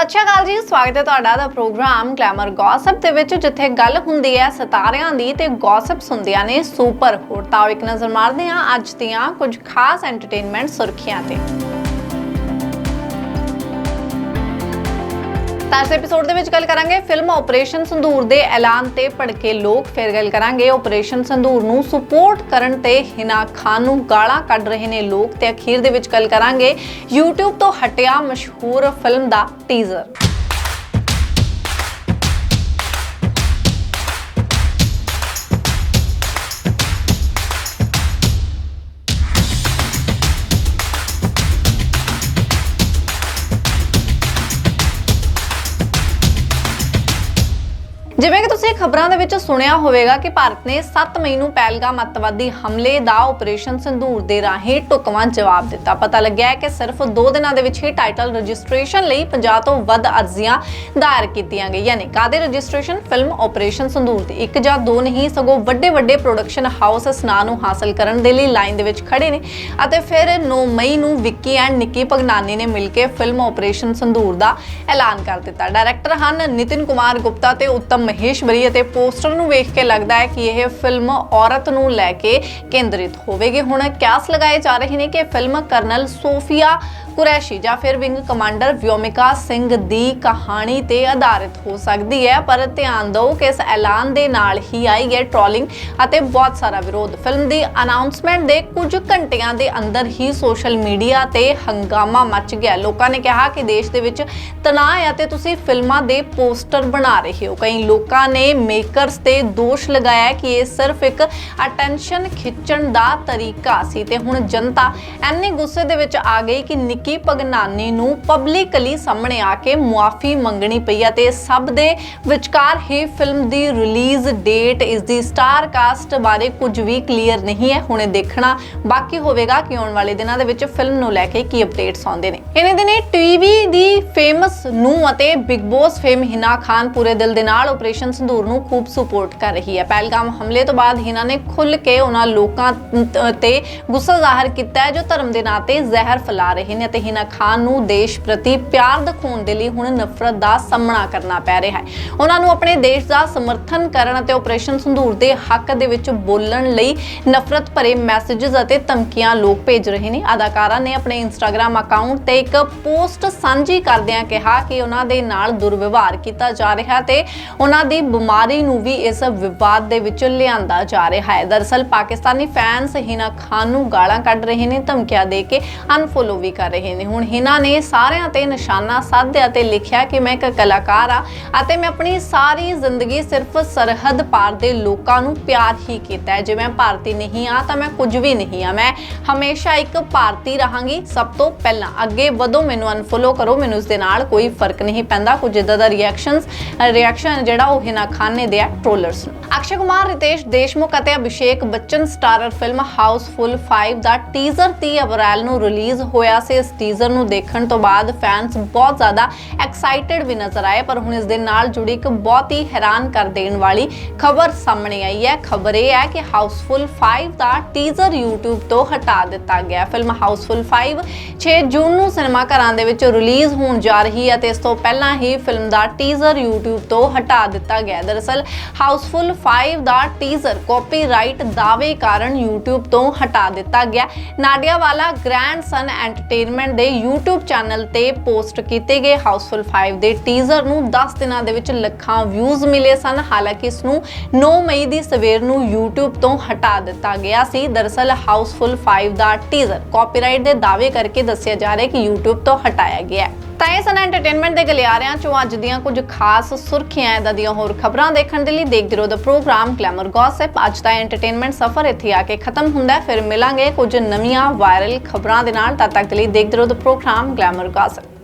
ਸਤਿ ਸ਼੍ਰੀ ਅਕਾਲ ਜੀ, ਸਵਾਗਤ ਹੈ ਤੁਹਾਡਾ ਦਾ ਪ੍ਰੋਗਰਾਮ ਗਲੈਮਰ ਗੌਸਪ ਦੇ ਵਿੱਚ, ਜਿੱਥੇ ਗੱਲ ਹੁੰਦੀ ਹੈ ਸਿਤਾਰਿਆਂ ਦੀ ਤੇ ਗੌਸਪ ਹੁੰਦੀਆਂ ਨੇ ਸੁਪਰ ਹੋਰ ਤਾਂ ਇੱਕ ਨਜ਼ਰ ਮਾਰਦੇ ਹਾਂ ਅੱਜ ਦੀਆਂ ਕੁਝ ਖਾਸ ਐਂਟਰਟੇਨਮੈਂਟ ਸੁਰਖੀਆਂ ਤੇ। ਤਾਂ ਇਸ ਐਪੀਸੋਡ ਦੇ ਵਿੱਚ ਗੱਲ ਕਰਾਂਗੇ ਫਿਲਮ ਆਪਰੇਸ਼ਨ ਸੰਧੂਰ ਦੇ ਐਲਾਨ ਤੇ ਭੜਕੇ ਲੋਕ ਫਿਰ ਗੱਲ ਕਰਾਂਗੇ। ਆਪਰੇਸ਼ਨ ਸੰਧੂਰ ਨੂੰ ਸਪੋਰਟ ਕਰਨ ਤੇ ਹਿਨਾ ਖਾਨ ਨੂੰ ਗਾਲਾਂ ਕੱਢ ਰਹੇ ਨੇ ਲੋਕ ਤੇ ਅਖੀਰ ਦੇ ਵਿੱਚ ਗੱਲ ਕਰਾਂਗੇ। YouTube ਤੋਂ ਹਟਿਆ ਮਸ਼ਹੂਰ ਫਿਲਮ ਦਾ ਟੀਜ਼ਰ ਜਿਵੇਂ ਕਿ ਤੁਸੀਂ ਖਬਰਾਂ ਦੇ ਵਿੱਚ ਸੁਣਿਆ ਹੋਵੇਗਾ ਕਿ ਭਾਰਤ ਨੇ 7 ਮਈ ਨੂੰ ਪਹਿਲਗਾਮ ਅੱਤਵਾਦੀ ਹਮਲੇ ਦਾ ਆਪਰੇਸ਼ਨ ਸੰਧੂਰ ਦੇ ਰਾਹੀਂ ਟੁਕਵਾਂ ਜਵਾਬ ਦਿੱਤਾ। ਪਤਾ ਲੱਗਿਆ ਹੈ ਕਿ ਸਿਰਫ 2 ਦਿਨਾਂ ਦੇ ਵਿੱਚ ਹੀ ਟਾਈਟਲ ਰਜਿਸਟ੍ਰੇਸ਼ਨ ਲਈ 50 ਤੋਂ ਵੱਧ ਅਰਜ਼ੀਆਂ ਦਾਇਰ ਕੀਤੀਆਂ ਗਈਆਂ ਨੇ। ਕਾਦੇ ਰਜਿਸਟ੍ਰੇਸ਼ਨ? ਫਿਲਮ ਆਪਰੇਸ਼ਨ ਸੰਧੂਰ ਦੀ। ਇੱਕ ਜਾਂ ਦੋ ਨਹੀਂ, ਸਗੋਂ ਵੱਡੇ ਵੱਡੇ ਪ੍ਰੋਡਕਸ਼ਨ ਹਾਊਸ ਇਸ ਨਾਂ ਨੂੰ ਹਾਸਲ ਕਰਨ ਦੇ ਲਈ ਲਾਈਨ ਦੇ ਵਿੱਚ ਖੜੇ ਨੇ। ਅਤੇ ਫਿਰ 9 ਮਈ ਨੂੰ ਵਿੱਕੀ ਐਂਡ ਨਿੱਕੀ ਭਗਨਾਨੀ ਨੇ ਮਿਲ ਕੇ ਫਿਲਮ ਆਪਰੇਸ਼ਨ ਸੰਧੂਰ ਦਾ ਐਲਾਨ ਕਰ ਦਿੱਤਾ। ਡਾਇਰੈਕਟਰ ਹਨ ਨਿਤਿਨ ਕੁਮਾਰ ਗੁਪਤਾ ਤੇ ਉੱਤਮ ਮਹੇਸ਼ਵਰੀ ਅਤੇ ਪੋਸਟਰ ਨੂੰ ਵੇਖ ਕੇ ਲੱਗਦਾ ਹੈ ਕਿ ਇਹ ਫਿਲਮ ਔਰਤ ਨੂੰ ਲੈ ਕੇ ਕੇਂਦਰਿਤ ਹੋਵੇਗੀ। ਹੁਣ ਕਿਆਸ ਲਗਾਏ ਜਾ ਰਹੇ ਨੇ ਕਿ ਫਿਲਮ ਕਰਨਲ ਸੋਫੀਆ ਕੁਰੈਸ਼ੀ ਜਾਂ ਫਿਰ ਵਿੰਗ ਕਮਾਂਡਰ ਵਿਓਮਿਕਾ ਸਿੰਘ ਦੀ ਕਹਾਣੀ ਤੇ ਆਧਾਰਿਤ ਹੋ ਸਕਦੀ ਹੈ, ਪਰ ਧਿਆਨ ਦਿਓ ਕਿ ਇਸ ਐਲਾਨ ਦੇ ਨਾਲ ਹੀ ਆਈ ਹੈ ਟ੍ਰੋਲਿੰਗ ਅਤੇ ਬਹੁਤ ਸਾਰਾ ਵਿਰੋਧ। ਫਿਲਮ ਦੀ ਅਨਾਉਂਸਮੈਂਟ ਦੇ ਕੁਝ ਘੰਟਿਆਂ ਦੇ ਅੰਦਰ ਹੀ ਸੋਸ਼ਲ ਮੀਡੀਆ ਤੇ ਹੰਗਾਮਾ ਮਚ ਗਿਆ। ਲੋਕਾਂ ਨੇ ਕਿਹਾ ਕਿ ਦੇਸ਼ ਦੇ ਵਿੱਚ ਤਣਾਅ ਹੈ ਅਤੇ ਤੁਸੀਂ ਫਿਲਮਾਂ ਦੇ ਪੋਸਟਰ ਬਣਾ ਰਹੇ ਹੋ। ਕਈ ਲੋਕਾਂ ਨੇ ਮੇਕਰਸ ਤੇ ਦੋਸ਼ ਲਗਾਇਆ ਕਿ ਇਹ ਸਿਰਫ ਇੱਕ ਅਟੈਂਸ਼ਨ ਖਿੱਚਣ ਦਾ ਤਰੀਕਾ ਸੀ ਤੇ ਹੁਣ ਜਨਤਾ ਐਨੇ ਗੁੱਸੇ ਦੇ ਵਿੱਚ ਆ ਗਈ ਕਿ ਨਿੱਕੀ ਭਗਨਾਨੀ ਨੂੰ ਪਬਲਿਕਲੀ ਸਾਹਮਣੇ ਆ ਕੇ ਮੁਆਫੀ ਮੰਗਣੀ ਪਈ ਅਤੇ ਇਸ ਸਭ ਦੇ ਵਿਚਕਾਰ ਹੀ ਫਿਲਮ ਦੀ ਰਿਲੀਜ਼ ਡੇਟ ਇਸ ਦੀ ਸਟਾਰ ਕਾਸਟ ਬਾਰੇ ਕੁਝ ਵੀ ਕਲੀਅਰ ਨਹੀਂ ਹੈ। ਹੁਣੇ ਦੇਖਣਾ ਬਾਕੀ ਹੋਵੇਗਾ ਕਿ ਆਉਣ ਵਾਲੇ ਦਿਨਾਂ ਦੇ ਵਿੱਚ ਫਿਲਮ ਨੂੰ ਲੈ ਕੇ ਕੀ ਅਪਡੇਟਸ ਆਉਂਦੇ ਨੇ। ਇਹਨੇ ਦਿਨੇ ਟੀਵੀ ਦੀ ਫੇਮਸ ਨੂੰ ਅਤੇ Bigg Boss fame Hina Khan ਪੂਰੇ ਦਿਲ ਦੇ ਨਾਲ ਆਪਰੇਸ਼ਨ ਸੰਧੂਰ ਨੂੰ ਖੂਬ ਸਪੋਰਟ ਕਰ ਰਹੀ ਹੈ। ਪਹਿਲਗਾਮ ਹਮਲੇ ਤੋਂ ਬਾਅਦ ਹਿਨਾ ਨੇ ਖੁੱਲ ਕੇ ਉਹਨਾਂ ਲੋਕਾਂ ਤੇ ਗੁੱਸਾ ਜ਼ਾਹਰ ਕੀਤਾ ਹੈ, ਜੋ ਧਰਮ ਦੇ ਨਾਂ ਤੇ ਜ਼ਹਿਰ ਫੈਲਾ ਰਹੇ ਨੇ ਅਤੇ ਹਿਨਾ ਖਾਨ ਨੂੰ ਦੇਸ਼ ਪ੍ਰਤੀ ਪਿਆਰ ਦਿਖਾਉਣ ਦੇ ਲਈ ਹੁਣ ਨਫ਼ਰਤ ਦਾ ਸਾਹਮਣਾ ਕਰਨਾ ਪੈ ਰਿਹਾ ਹੈ। ਉਹਨਾਂ ਨੂੰ ਆਪਣੇ ਦੇਸ਼ ਦਾ ਸਮਰਥਨ ਕਰਨ ਅਤੇ ਆਪਰੇਸ਼ਨ ਸੰਧੂਰ ਦੇ ਹੱਕ ਦੇ ਵਿੱਚ ਬੋਲਣ ਲਈ ਨਫ਼ਰਤ ਭਰੇ ਮੈਸੇजेस ਅਤੇ ਧਮਕੀਆਂ ਲੋਕ ਭੇਜ ਰਹੇ ਨੇ। ਅਦਾਕਾਰਾ ਨੇ ਆਪਣੇ ਇੰਸਟਾਗ੍ਰam ਅਕਾਊਂਟ ਤੇ ਇੱਕ ਪੋਸਟ ਸਾਂਝੀ ਕਰਦਿਆਂ ਕਿਹਾ ਕਿ ਉਹਨਾਂ ਦੇ ਨਾਲ ਦੁਰਵਿਵਹਾਰ ਕੀਤਾ ਜਾ ਰਿਹਾ ਤੇ ਉਹਨਾਂ ਦੀ ਬਿਮਾਰੀ ਨੂੰ ਵੀ ਇਸ ਵਿਵਾਦ ਦੇ ਵਿੱਚ ਲਿਆਂਦਾ ਜਾ ਰਿਹਾ ਹੈ। ਦਰਅਸਲ ਪਾਕਿਸਤਾਨੀ ਫੈਨਸ ਹਿਨਾ ਖਾਨ ਨੂੰ ਗਾਲਾਂ ਕੱਢ ਰਹੇ ਨੇ, ਧਮਕੀਆਂ ਦੇ ਕੇ ਅਨਫੋਲੋ ਵੀ ਕਰ ਰਹੇ ਨੇ। ਹੁਣ ਹਿਨਾ ਨੇ ਸਾਰਿਆਂ ਤੇ ਨਿਸ਼ਾਨਾ ਸਾਧਿਆ ਤੇ ਲਿਖਿਆ ਕਿ ਮੈਂ ਇੱਕ ਕਲਾਕਾਰ ਆ ਅਤੇ ਮੈਂ ਆਪਣੀ ਸਾਰੀ ਜ਼ਿੰਦਗੀ ਸਿਰਫ ਸਰਹੱਦ ਪਾਰ ਦੇ ਲੋਕਾਂ ਨੂੰ ਪਿਆਰ ਹੀ ਕੀਤਾ ਹੈ। ਜੇ ਮੈਂ ਭਾਰਤੀ ਨਹੀਂ ਆ ਤਾਂ ਮੈਂ ਕੁਝ ਵੀ ਨਹੀਂ ਆ ਮੈਂ ਹਮੇਸ਼ਾ ਇੱਕ ਭਾਰਤੀ ਰਹਾਂਗੀ। ਸਭ ਤੋਂ ਪਹਿਲਾਂ ਅੱਗੇ ਵਧੋ, ਮੈਨੂੰ ਅਨਫੋਲੋ ਕਰੋ। ਮੈਨੂੰ ਇਸ ਦੇ ਨਾਲ ਕੋਈ ਫ਼ਰਕ ਨਹੀਂ ਪੈਂਦਾ। ਕੁਝ ਇਦਾਂ ਦਾ ਰਿਐਕਸ਼ਨਸ ਰਿਐਕਸ਼ਨ ਜਿਹੜਾ ਉਹ ਹਿਨਾ ਖਾਨ ਨੇ ਦਿਆ ਟ੍ਰੋਲਰਸ ਨੂੰ। ਅਕਸ਼ੇ ਕੁਮਾਰ, ਰਿਤੇਸ਼ ਦੇਸ਼ਮੁਖ ਅਤੇ Abhishek Bachchan starrer film housefull 5 ਦਾ ਟੀਜ਼ਰ 30 ਅਪ੍ਰੈਲ ਨੂੰ ਰਿਲੀਜ਼ ਹੋਇਆ ਸੀ। ਇਸ ਟੀਜ਼ਰ ਨੂੰ ਦੇਖਣ ਤੋਂ ਬਾਅਦ ਫੈਨਸ ਬਹੁਤ ਜ਼ਿਆਦਾ ਐਕਸਾਈਟਿਡ ਵੀ ਨਜ਼ਰ ਆਏ, ਪਰ ਹੁਣ ਇਸ ਦੇ ਨਾਲ ਜੁੜੀ ਇੱਕ ਬਹੁਤ ਹੀ ਹੈਰਾਨ ਕਰ ਦੇਣ ਵਾਲੀ ਖਬਰ ਸਾਹਮਣੇ ਆਈ ਹੈ। ਖਬਰ ਇਹ ਹੈ ਕਿ ਹਾਊਸਫੁੱਲ 5 ਦਾ ਟੀਜ਼ਰ YouTube ਤੋਂ ਹਟਾ ਦਿੱਤਾ ਗਿਆ। ਫਿਲਮ ਹਾਊਸਫੁੱਲ 5 6 ਜੂਨ ਨੂੰ ਸਿਨੇਮਾ ਘਰਾਂ ਦੇ ਵਿੱਚ ਰਿਲੀਜ਼ ਹੋਣ ਜਾ ਰਹੀ ਹੈ ਤੇ ਇਸ ਤੋਂ ਪਹਿਲਾਂ ਹੀ ਫਿਲਮ ਦਾ ਟੀਜ਼ਰ YouTube ਤੋਂ ਹਟਾ ਦਿੱਤਾ ਗਿਆ। ਦਰਅਸਲ ਹਾਊਸਫੁੱਲ 5 ਦਾ ਟੀਜ਼ਰ ਕਾਪੀਰਾਈਟ ਦਾਅਵੇ ਕਾਰਨ YouTube ਤੋਂ ਹਟਾ ਦਿੱਤਾ ਗਿਆ। ਨਾਡੀਆਵਾਲਾ ਗ੍ਰੈਂਡ ਸਨ ਐਂਟਰਟੇਨਮੈਂਟ ਦੇ YouTube ਚੈਨਲ ਤੇ ਪੋਸਟ ਕੀਤੇ ਗਏ ਹਾਊਸਫੁੱਲ 5 ਦੇ ਟੀਜ਼ਰ ਨੂੰ 10 ਦਿਨਾਂ ਦੇ ਵਿੱਚ ਲੱਖਾਂ ਵਿਊਜ਼ ਮਿਲੇ ਸਨ। ਹਾਲਾਂਕਿ ਇਸ ਨੂੰ 9 ਮਈ ਦੀ ਸਵੇਰ ਨੂੰ YouTube ਤੋਂ ਹਟਾ ਦਿੱਤਾ ਗਿਆ ਸੀ। ਦਰਅਸਲ ਹਾਊਸਫੁੱਲ 5 ਦਾ ਟੀਜ਼ਰ ਕਾਪੀਰਾਈਟ ਦੇ ਦਾਅਵੇ ਕਰਕੇ ਦੱਸਿਆ ਜਾ ਰਿਹਾ ਕਿ YouTube ਤੋਂ ਹਟਾਇਆ ਗਿਆ ਹੈ। ਤਾਂ ਇਹ ਸਨ ਐਂਟਰਟੇਨਮੈਂਟ ਦੇ ਗਲਿਆਰਿਆਂ ਚੋਂ ਅੱਜ ਦੀਆਂ ਕੁਝ ਖਾਸ ਸੁਰਖੀਆਂ। ਇਦਾਂ ਦੀਆਂ ਹੋਰ ਖਬਰਾਂ ਦੇਖਣ ਦੇ ਲਈ ਦੇਖਦੇ ਰਹੋ ਦਾ ਪ੍ਰੋਗਰਾਮ ਗਲੈਮਰ ਗੌਸਿਪ ਅੱਜ ਦਾ ਐਂਟਰਟੇਨਮੈਂਟ ਸਫਰ ਇੱਥੇ ਆ ਕੇ ਖਤਮ ਹੁੰਦਾ ਹੈ। ਫਿਰ ਮਿਲਾਂਗੇ ਕੁਝ ਨਵੀਆਂ ਵਾਇਰਲ ਖਬਰਾਂ ਦੇ ਨਾਲ। ਤਦ ਤੱਕ ਲਈ ਦੇਖ ਰਹੋ ਦਾ ਪ੍ਰੋਗਰਾਮ ਗਲੈਮਰ ਗੌਸਿਪ